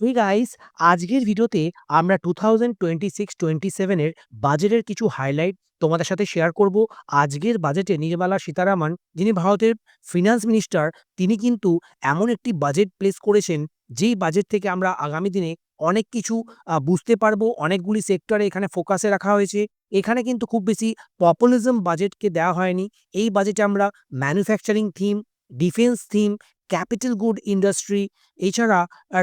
এই গাইস আজকের ভিডিওতে আমরা two thousand twenty six twenty সেভেনের বাজেটের কিছু হাইলাইট তোমাদের সাথে শেয়ার করব। আজকের বাজেটে নির্মলা সীতারামন যিনি ভারতের ফিনান্স মিনিস্টার তিনি কিন্তু এমন একটি বাজেট প্লেস করেছেন যেই বাজেট থেকে আমরা আগামী দিনে অনেক কিছু বুঝতে পারব। অনেকগুলি সেক্টরে এখানে ফোকাসে রাখা হয়েছে। এখানে কিন্তু খুব বেশি পপুলিজম বাজেটকে দেওয়া হয়নি। এই বাজেটে আমরা manufacturing theme, defence theme, capital good industry এছাড়া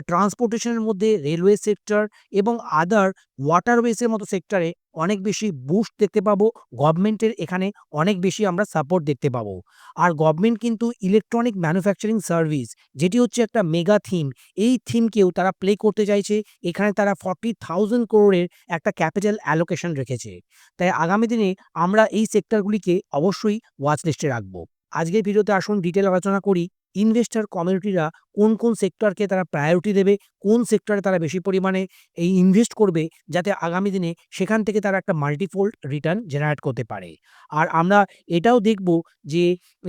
ট্রান্সপোর্টেশনের মধ্যে রেলওয়ে সেক্টর এবং আদার ওয়াটারওয়েজ এর মতো সেক্টরে অনেক বেশি বুস্ট দেখতে পাবো। গভর্নমেন্টের এখানে অনেক বেশি আমরা সাপোর্ট দেখতে পাবো। আর গভর্নমেন্ট কিন্তু ইলেকট্রনিক ম্যানুফ্যাকচারিং সার্ভিস যেটি হচ্ছে একটা মেগা থিম। এই থিমকেও তারা প্লে করতে চাইছে। এখানে তারা 40,000 করোড়ের একটা ক্যাপিটাল অ্যালোকেশন রেখেছে। তাই আগামী দিনে আমরা এই সেক্টরগুলিকে অবশ্যই ওয়াচ লিস্টে রাখব। আজকের ভিডিওতে আসুন ডিটেল আলোচনা করি। ইনভেস্টর কমিউনিটিরা কোন, কোন সেক্টরকে তারা প্রায়োরিটি দেবে, কোন সেক্টরে তারা বেশি পরিমাণে এই ইনভেস্ট করবে যাতে আগামী দিনে সেখান থেকে তারা একটা মাল্টিফোল্ড রিটার্ন জেনারেট করতে পারে। আর আমরা এটাও দেখব যে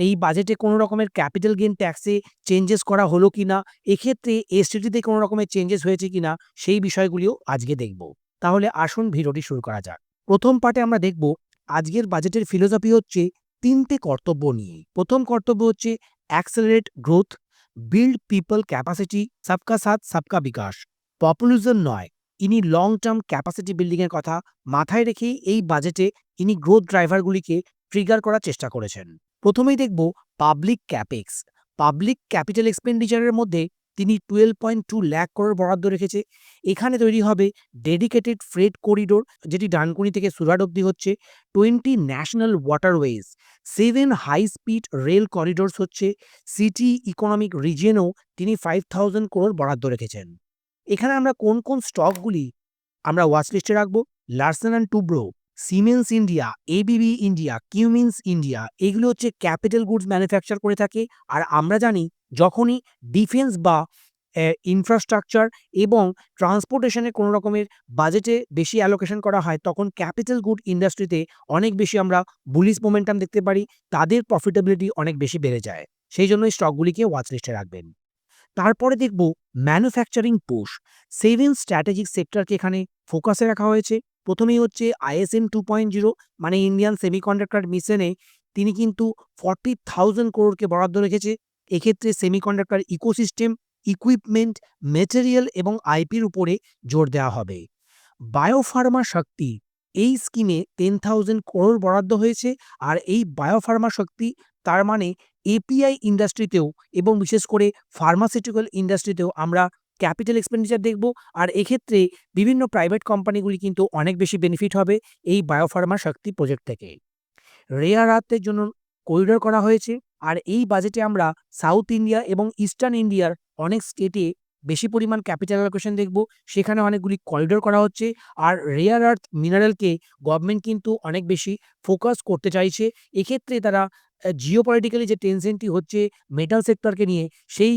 এই বাজেটে কোনো রকমের ক্যাপিটাল গেইন ট্যাক্সে চেঞ্জেস করা হলো কি না এক্ষেত্রে এসটিটিতে কোনো রকমের চেঞ্জেস হয়েছে কিনা সেই বিষয়গুলিও আজকে দেখব। তাহলে আসুন ভিডিওটি শুরু করা যাক। প্রথম পার্টে আমরা দেখব আজকের বাজেটের ফিলোসফি হচ্ছে তিনটে কর্তব্য নিয়ে। প্রথম কর্তব্য হচ্ছে accelerate growth, build people capacity, সবকা সাথ সবকা বিকাশ। পপুলিজম নয়, ইনি লং টার্ম ক্যাপাসিটি বিল্ডিংয়ের কথা মাথায় রেখে এই বাজেটে ইনি গ্রোথ ড্রাইভারগুলিকে ট্রিগার করার চেষ্টা করেছেন। প্রথমেই দেখব পাবলিক ক্যাপেক্স। পাবলিক ক্যাপিটাল এক্সপেন্ডিচারের মধ্যে তিনি 12.2 লাখ করোড় বরাদ্দ রেখেছে। এখানে তৈরি হবে ডেডিকেটেড ফ্রেট করিডোর যেটি ডানকুনি থেকে সুরাট অব্দি হচ্ছে, 20 national waterways, seven high speed rail corridors হচ্ছে, সিটি ইকোনমিক রিজিয়নেও তিনি 5,000 করোড় বরাদ্দ রেখেছেন। এখানে আমরা কোন, কোন স্টকগুলি আমরা ওয়াচ লিস্টে রাখব? Larsen and Toubro, Siemens India, ABB India, Cummins India এগুলো হচ্ছে ক্যাপিটাল গুডস ম্যানুফ্যাকচার করে থাকে। আর আমরা জানি যখনই ডিফেন্স বা ইনফ্রাস্ট্রাকচার এবং ট্রান্সপোর্টেশনের কোনো রকমের বাজেটে বেশি অ্যালোকেশন করা হয় তখন ক্যাপিটাল গুড ইন্ডাস্ট্রিতে অনেক বেশি আমরা বুলিশ মোমেন্টাম দেখতে পারি। তাদের প্রফিটেবিলিটি অনেক বেশি বেড়ে যায়। সেইজন্য এই স্টকগুলিকে ওয়াচ লিস্টে রাখবেন। তারপরে দেখব ম্যানুফ্যাকচারিং পুশ। 7 স্ট্র্যাটেজিক সেক্টরকে এখানে ফোকাসে রাখা হয়েছে। প্রথমেই হচ্ছে আইএসএম 2.0 মানে ইন্ডিয়ান সেমিকন্ডাক্টর মিশনে তিনি কিন্তু 40,000 করোড়কে বরাদ্দ রেখেছে। এক্ষেত্রে সেমিকন্ডাক্টর ইকোসিস্টেম, ইকুইপমেন্ট, মেটেরিয়াল এবং আইপির উপরে জোর দেওয়া হবে। বায়োফার্মা শক্তি এই স্কিমে 10,000 করোড় বরাদ্দ হয়েছে। আর এই বায়োফার্মা শক্তি তার মানে এপিআই ইন্ডাস্ট্রিতেও এবং বিশেষ করে ফার্মাসিউটিক্যাল ইন্ডাস্ট্রিতেও আমরা ক্যাপিটাল এক্সপেন্ডিচার দেখব। আর এক্ষেত্রে বিভিন্ন প্রাইভেট কোম্পানিগুলি কিন্তু অনেক বেশি বেনিফিট হবে এই বায়োফার্মা শক্তি প্রজেক্ট থেকে। রেয়ার আর্থের জন্য করিডোর করা হয়েছে। আর এই বাজেটে আমরা সাউথ ইন্ডিয়া এবং ইস্টার্ন ইন্ডিয়ার অনেক স্টেটে বেশি পরিমাণ ক্যাপিটাল অ্যালোকেশন দেখব। সেখানে অনেকগুলি করিডোর করা হচ্ছে। আর রেয়ার আর্থ মিনারেলকে গভর্নমেন্ট কিন্তু অনেক বেশি ফোকাস করতে চাইছে। এক্ষেত্রে তারা জিও পলিটিক্যালি যে টেনশনটি হচ্ছে মেটাল সেক্টরকে নিয়ে, সেই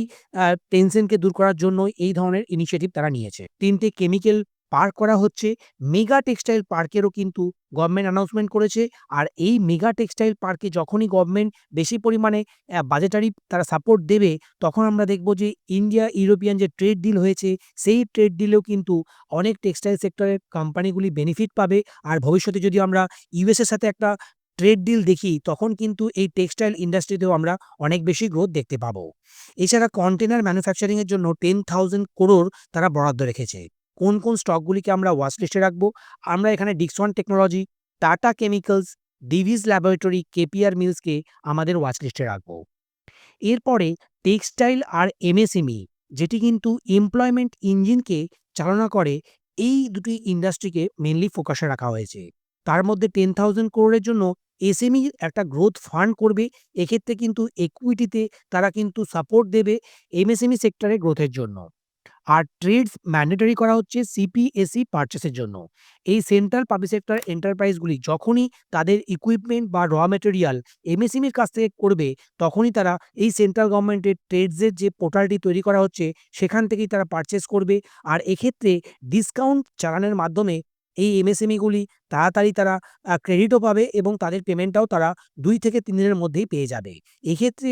টেনশনকে দূর করার জন্য এই ধরনের ইনিশিয়েটিভ তারা নিয়েছে। ৩ টে কেমিক্যাল পার্ক করা হচ্ছে। মেগা টেক্সটাইল পার্কেরও কিন্তু গভর্নমেন্ট অ্যানাউন্সমেন্ট করেছে। আর এই মেগা টেক্সটাইল পার্কে যখনই গভর্নমেন্ট বেশি পরিমাণে বাজেটারি তারা সাপোর্ট দেবে তখন আমরা দেখব যে ইন্ডিয়া ইউরোপিয়ান যে ট্রেড ডিল হয়েছে সেই ট্রেড ডিলেও কিন্তু অনেক টেক্সটাইল সেক্টরের কোম্পানিগুলি বেনিফিট পাবে। আর ভবিষ্যতে যদি আমরা ইউএস এর সাথে একটা ট্রেড ডিল দেখি তখন কিন্তু এই টেক্সটাইল ইন্ডাস্ট্রিতেও আমরা অনেক বেশি গ্রোথ দেখতে পাবো। এছাড়া কন্টেনার ম্যানুফ্যাকচারিং এর জন্য 10,000 করোড় তারা বরাদ্দ রেখেছে। কোন, কোন স্টকগুলিকে আমরা ওয়াচ লিস্টে রাখব? আমরা এখানে Dixon technology, Tata chemicals, Divi's laboratory, KPR মিলসকে আমাদের ওয়াচ লিস্টে রাখব। এরপরে টেক্সটাইল আর এমএসএমই যেটি কিন্তু এমপ্লয়মেন্ট ইঞ্জিনকে চালনা করে এই দুটি ইন্ডাস্ট্রিকে মেইনলি ফোকাসে রাখা হয়েছে। তার মধ্যে 10,000 করোড়ের জন্য এসএমই একটা গ্রোথ ফান্ড করবে। এক্ষেত্রে কিন্তু ইকুইটিতে তারা কিন্তু সাপোর্ট দেবে এমএসএমই সেক্টরে গ্রোথের জন্য। আর ট্রেডস ম্যান্ডেটরি করা হচ্ছে সিপিএসই পারচেজের জন্য। এই সেন্ট্রাল পাবলিক সেক্টর এন্টারপ্রাইজগুলি যখনই তাদের ইকুইপমেন্ট বা র ম্যাটেরিয়াল এমএসএমইর কাছ থেকে করবে, তখনই তারা এই সেন্ট্রাল গভর্নমেন্টের ট্রেডসের যে পোর্টালটি তৈরি করা হচ্ছে, সেখান থেকেই তারা পারচেজ করবে। আর এক্ষেত্রে ডিসকাউন্ট চালানোর মাধ্যমে এই এমএসএমইগুলি তাড়াতাড়ি তারা ক্রেডিটও পাবে এবং তাদের পেমেন্টটাও তারা দুই থেকে তিন দিনের মধ্যেই পেয়ে যাবে। এক্ষেত্রে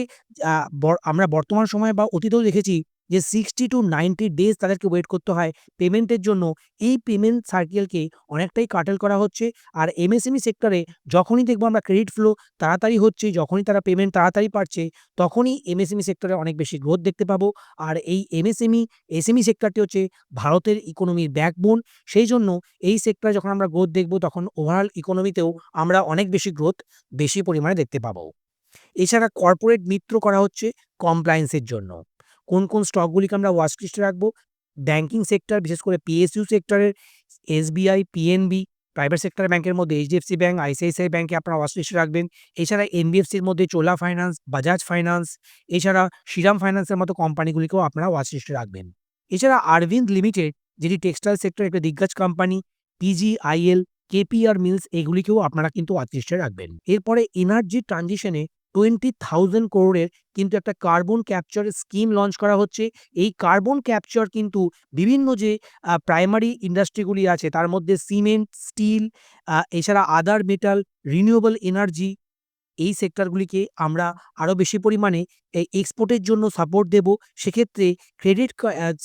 আমরা বর্তমান সময়ে বা অতীতেও দেখেছি যে সিক্সটি টু নাইনটি ডেজ তাদেরকে ওয়েট করতে হয় পেমেন্টের জন্য, এই পেমেন্ট সার্কেলকে অনেকটাই কাটেল করা হচ্ছে। আর এমএসএমই সেক্টরে যখনই দেখব আমরা ক্রেডিট ফ্লো তাড়াতাড়ি হচ্ছে, যখনই তারা পেমেন্ট তাড়াতাড়ি পাচ্ছে, তখনই এমএসএমই সেক্টরে অনেক বেশি গ্রোথ দেখতে পাবো। আর এই এমএসএমই এসএমই সেক্টরটি হচ্ছে ভারতের ইকোনমির ব্যাকবোন সেই জন্য এই সেক্টরে যখন আমরা গ্রোথ দেখব, তখন ওভারঅল ইকোনমিতেও আমরা অনেক বেশি গ্রোথ বেশি পরিমাণে দেখতে পাবো। এছাড়া কর্পোরেট মিত্র করা হচ্ছে কমপ্লায়েন্সের জন্য। কোন কোন স্টকগুলিকে আমরা ওয়াচ লিস্টে রাখব? ব্যাংকিং সেক্টর বিশেষ করে পিএসইউ সেক্টরের এসবিআই পিএনবি প্রাইভেট সেক্টর ব্যাংকের মধ্যে এইচডিএফসি ব্যাঙ্ক আইসিআইসিআই ব্যাঙ্কে আপনারা ওয়াচ লিস্টে রাখবেন। এছাড়া এনবিএফসির মধ্যে চোলা ফাইন্যান্স বাজাজ ফাইন্যান্স এছাড়া শ্রীরাম ফাইন্যান্সের মতো কোম্পানিগুলিকেও আপনারা ওয়াচ লিস্টে রাখবেন। এছাড়া আরভিন্দ লিমিটেড যেটি টেক্সটাইল সেক্টর একটা দিগ্গজ কোম্পানি পিজিআইএল কেপিআর মিলস এগুলিকেও আপনারা কিন্তু ওয়াচ লিস্টে রাখবেন। এরপরে এনার্জি ট্রানজিশনে টোয়েন্টি থাউজেন্ড করোড়ের কিন্তু একটা কার্বন ক্যাপচার স্কিম লঞ্চ করা হচ্ছে। এই কার্বন ক্যাপচার কিন্তু বিভিন্ন যে প্রাইমারি ইন্ডাস্ট্রিগুলি আছে, তার মধ্যে সিমেন্ট, স্টিল এছাড়া আদার মেটাল, রিনিউয়েবল এনার্জি এই সেক্টরগুলিকে আমরা আরও বেশি পরিমাণে এক্সপোর্টের জন্য সাপোর্ট দেব। সেক্ষেত্রে ক্রেডিট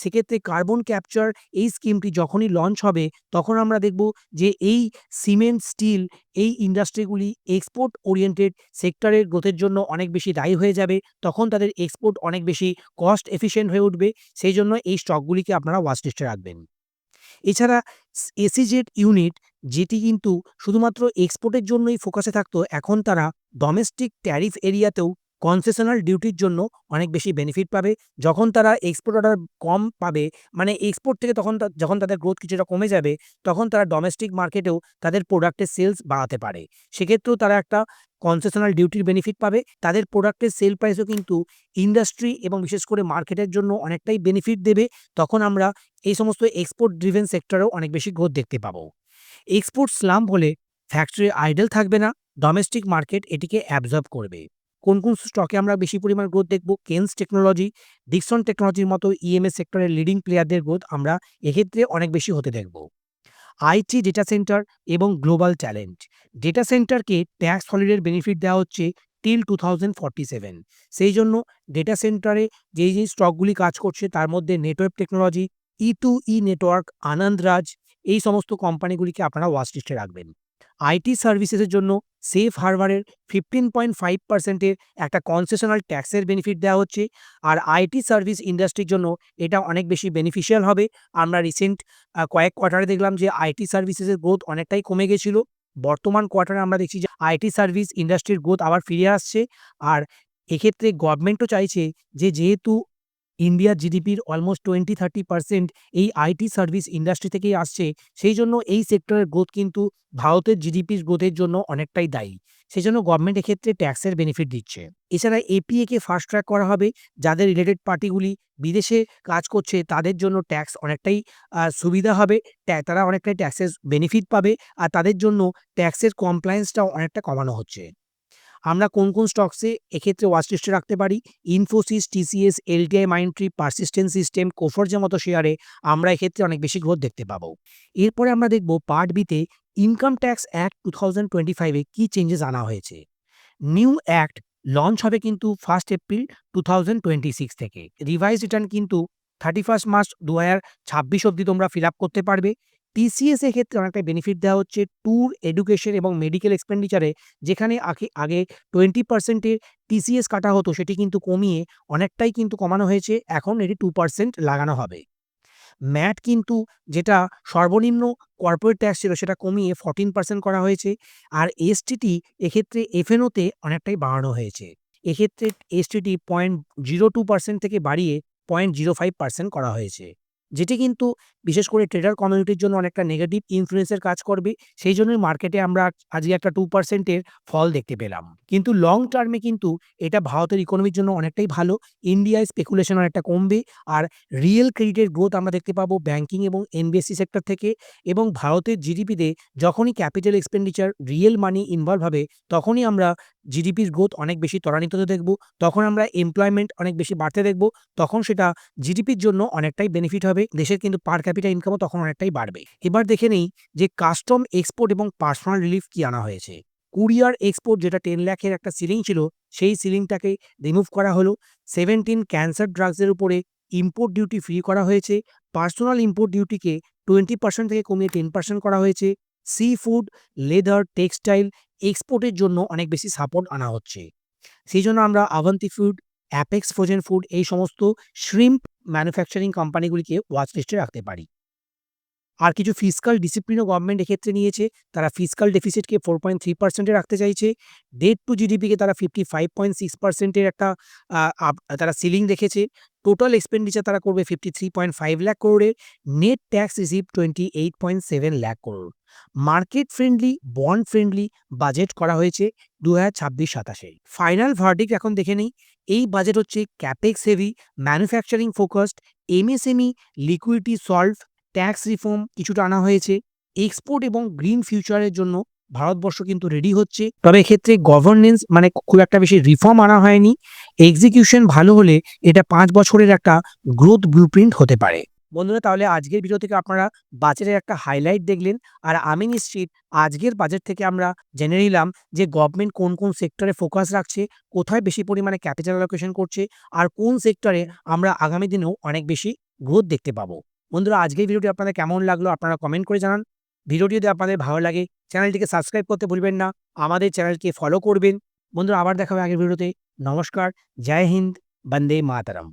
সেক্ষেত্রে কার্বন ক্যাপচার এই স্কিমটি যখনই লঞ্চ হবে, তখন আমরা দেখব যে এই সিমেন্ট স্টিল এই ইন্ডাস্ট্রিগুলি এক্সপোর্ট ওরিয়েন্টেড সেক্টরের গ্রোথের জন্য অনেক বেশি দায়ী হয়ে যাবে। তখন তাদের এক্সপোর্ট অনেক বেশি কস্ট এফিশিয়েন্ট হয়ে উঠবে। সেই জন্য এই স্টকগুলিকে আপনারা ওয়াচ লিস্টে রাখবেন। এছাড়া এসিজেড ইউনিট যেটি কিন্তু শুধুমাত্র এক্সপোর্টের জন্যই ফোকাসে থাকতো, এখন তারা ডোমেস্টিক ট্যারিফ এরিয়াতেও কনসেশনাল ডিউটির জন্য অনেক বেশি বেনিফিট পাবে। যখন তারা এক্সপোর্ট অর্ডার কম পাবে মানে এক্সপোর্ট থেকে তখন যখন তাদের গ্রোথ কিছুটা কমে যাবে, তখন তারা ডোমেস্টিক মার্কেটেও তাদের প্রোডাক্টের সেলস বাড়াতে পারে। সেক্ষেত্রেও তারা একটা কনসেশনাল ডিউটির বেনিফিট পাবে। তাদের প্রোডাক্টের সেল প্রাইসও কিন্তু ইন্ডাস্ট্রি এবং বিশেষ করে মার্কেটের জন্য অনেকটাই বেনিফিট দেবে। তখন আমরা এই সমস্ত এক্সপোর্ট ড্রিভেন সেক্টরেও অনেক বেশি গ্রোথ দেখতে পাবো। এক্সপোর্ট স্লাম হলে ফ্যাক্টরি আইডল থাকবে না ডোমেস্টিক মার্কেট এটিকে অ্যাবজর্ব করবে। কোন কোন স্টকে আমরা বেশি পরিমাণ গ্রোথ দেখব? কেন্স টেকনোলজি ডিকসন টেকনোলজির মতো ইএমএস সেক্টরের লিডিং প্লেয়ারদের গ্রোথ আমরা এক্ষেত্রে অনেক বেশি হতে দেখব। আইটি ডেটা সেন্টার এবং গ্লোবাল ট্যালেন্ট ডেটা সেন্টারকে ট্যাক্স হলিডের বেনিফিট দেওয়া হচ্ছে till two thousand forty seven সেই জন্য ডেটা সেন্টারে যেই যেই স্টকগুলি কাজ করছে তার মধ্যে network technology E to E network Anandraj এই সমস্ত কোম্পানিগুলিকে আপনারা ওয়াচ লিস্টে রাখবেন। আইটি সার্ভিসেসের জন্য সেফ হারবারের ফিফটিন পয়েন্ট ফাইভ পার্সেন্টের একটা কনসেশনাল ট্যাক্সের বেনিফিট দেওয়া হচ্ছে। আর আইটি সার্ভিস ইন্ডাস্ট্রির জন্য এটা অনেক বেশি বেনিফিশিয়াল হবে। আমরা রিসেন্ট কয়েক কোয়ার্টারে দেখলাম যে আইটি সার্ভিসেসের গ্রোথ অনেকটাই কমে গেছিল। বর্তমান কোয়ার্টারে আমরা দেখছি যে আইটি সার্ভিস ইন্ডাস্ট্রির গ্রোথ আবার ফিরে আসছে। আর এক্ষেত্রে গভর্নমেন্টও চাইছে যে যেহেতু ইন্ডিয়ার জিডিপির অলমোস্ট টোয়েন্টি থার্টি পার্সেন্ট এই আইটি সার্ভিস ইন্ডাস্ট্রি থেকেই আসছে। সেই জন্য এই সেক্টরের গ্রোথ কিন্তু ভারতের জিডিপির গ্রোথের জন্য অনেকটাই দায়ী। সেই জন্য গভর্নমেন্ট এক্ষেত্রে ট্যাক্সের বেনিফিট দিচ্ছে। এছাড়া এপিএকে ফাস্ট ট্র্যাক করা হবে। যাদের রিলেটেড পার্টিগুলি বিদেশে কাজ করছে, তাদের জন্য ট্যাক্স অনেকটাই সুবিধা হবে। তারা অনেকটাই ট্যাক্সের বেনিফিট পাবে। আর তাদের জন্য ট্যাক্সের কমপ্লায়েন্সটাও অনেকটা কমানো হচ্ছে। আমরা কোন কোন স্টকসে এক্ষেত্রে ওয়াচ লিস্টে রাখতে পারি? Infosys TCS LTI Mindtree persistent system কোফরজের মতো শেয়ারে আমরা এক্ষেত্রে অনেক বেশি গ্রোথ দেখতে পাবো। এরপরে আমরা দেখব পার্ট বিতে income tax act two thousand twenty ফাইভে কী চেঞ্জেস আনা হয়েছে। নিউ অ্যাক্ট লঞ্চ হবে কিন্তু first April two thousand twenty six থেকে। রিভাইজ রিটার্ন কিন্তু থার্টি ফার্স্ট মার্চ দু হাজার ছাব্বিশ অবধি তোমরা ফিল আপ করতে পারবে। টিসিএস এর ক্ষেত্রে অনেকটা বেনিফিট দেওয়া হচ্ছে। ট্যুর এডুকেশন এবং মেডিকেল এক্সপেন্ডিচারে যেখানে আগে আগে টোয়েন্টি পার্সেন্টের টিসিএস কাটা হতো, সেটি কিন্তু কমিয়ে অনেকটাই কিন্তু কমানো হয়েছে। এখন এটি টু পার্সেন্ট লাগানো হবে। ম্যাট কিন্তু যেটা সর্বনিম্ন কর্পোরেট ট্যাক্স ছিল, সেটা কমিয়ে ফর্টিন পার্সেন্ট করা হয়েছে। আর এসটিটি এক্ষেত্রে এফএনওতে অনেকটাই বাড়ানো হয়েছে। এক্ষেত্রে STT point zero two percent থেকে বাড়িয়ে পয়েন্ট জিরো ফাইভ পার্সেন্ট করা হয়েছে। যেটি কিন্তু বিশেষ করে ট্রেডার কমিউনিটির জন্য অনেকটা নেগেটিভ ইনফ্লুয়েন্সের কাজ করবে। সেই জন্যই মার্কেটে আমরা আজকে একটা টু পার্সেন্টের ফল দেখতে পেলাম। কিন্তু লং টার্মে কিন্তু এটা ভারতের ইকোনমির জন্য অনেকটাই ভালো। ইন্ডিয়ায় স্পেকুলেশন অনেকটা কমবে। আর রিয়েল ক্রেডিটের গ্রোথ আমরা দেখতে পাবো ব্যাংকিং এবং এনবিএসসি সেক্টর থেকে। এবং ভারতের জিডিপিতে যখনই capital expenditure real money involve হবে, তখনই আমরা জিডিপির গ্রোথ অনেক বেশি ত্বরান্বিত হতে দেখব, তখন আমরা এমপ্লয়মেন্ট অনেক বেশি বাড়তে দেখব, তখন সেটা জিডিপির জন্য অনেকটাই বেনিফিট হবে, দেশের কিন্তু পার ক্যাপিটাল ইনকামও তখন অনেকটাই বাড়বে। এবার দেখে নেই যে কাস্টম এক্সপোর্ট এবং পার্সোনাল রিলিফ কি আনা হয়েছে। কুরিয়ার এক্সপোর্ট যেটা টেন লাখের একটা সিলিং ছিল, সেই সিলিংটাকে রিমুভ করা হলো। সেভেন্টিন ক্যান্সার ড্রাগসের উপরে ইম্পোর্ট ডিউটি ফ্রি করা হয়েছে। পার্সোনাল ইম্পোর্ট ডিউটিকে টোয়েন্টি পার্সেন্ট থেকে কমিয়ে টেন পার্সেন্ট করা হয়েছে। সি ফুড লেদার টেক্সটাইল এক্সপোর্টের জন্য অনেক বেশি সাপোর্ট আনা হচ্ছে। সেই জন্য আমরা Avanti food Apex frozen food এই সমস্ত শ্রিম্প ম্যানুফ্যাকচারিং কোম্পানিগুলিকে ওয়াচ লিস্টে রাখতে পারি। আর কিছু ফিসকাল ডিসিপ্লিনও গভর্নমেন্ট এক্ষেত্রে নিয়েছে, তারা ফিসকাল ডেফিসিটকে ফোর পয়েন্ট থ্রি পার্সেন্টে রাখতে চাইছে। ডেট টু জিডিপিকে তারা ফিফটি ফাইভ পয়েন্ট সিক্স পার্সেন্টের একটা তারা সিলিং রেখেছে। টোটাল এক্সপেন্ডিচার তারা করবে fifty three point five lakh করোড়ের net tax receive twenty eight point seven lakh crore market friendly bond friendly budget করা হয়েছে দু হাজার ছাব্বিশ সাতাশে। ফাইনাল ভার্ডিক এখন দেখে নেই। এই বাজেট হচ্ছে capex heavy manufacturing focused MSME liquidity solve tax reform কিছুটা আনা হয়েছে। এক্সপোর্ট এবং গ্রিন ফিউচারের জন্য ভারতবর্ষ কিন্তু রেডি হচ্ছে। তবে এক্ষেত্রে গভর্নেন্স মানে খুব একটা বেশি রিফর্ম আনা হয়নি। এক্সিকিউশন ভালো হলে এটা পাঁচ বছরের একটা গ্রোথ ব্লুপ্রিন্ট হতে পারে। বন্ধুরা, তাহলে আজকের ভিডিও থেকে আপনারা বাজেটের একটা হাইলাইট দেখলেন। আর আমি নিশ্চিত আজকের বাজেট থেকে আমরা জেনে নিলাম যে গভর্নমেন্ট কোন কোন সেক্টরে ফোকাস রাখছে, কোথায় বেশি পরিমাণে ক্যাপিটাল অ্যালোকেশন করছে, আর কোন সেক্টরে আমরা আগামী দিনেও অনেক বেশি গ্রোথ দেখতে পাবো। বন্ধুরা, আজকের ভিডিওটি আপনাদের কেমন লাগল, আপনারা কমেন্ট করে জানান। ভিডিওটি যদি আপনাদের ভালো লাগে, চ্যানেলটিকে সাবস্ক্রাইব করতে ভুলবেন না। আমাদের চ্যানেলকে ফলো করবেন। বন্ধুরা, আবার দেখা হবে আগের ভিডিওতে। নমস্কার, জয় হিন্দ, বন্দে মাতারাম।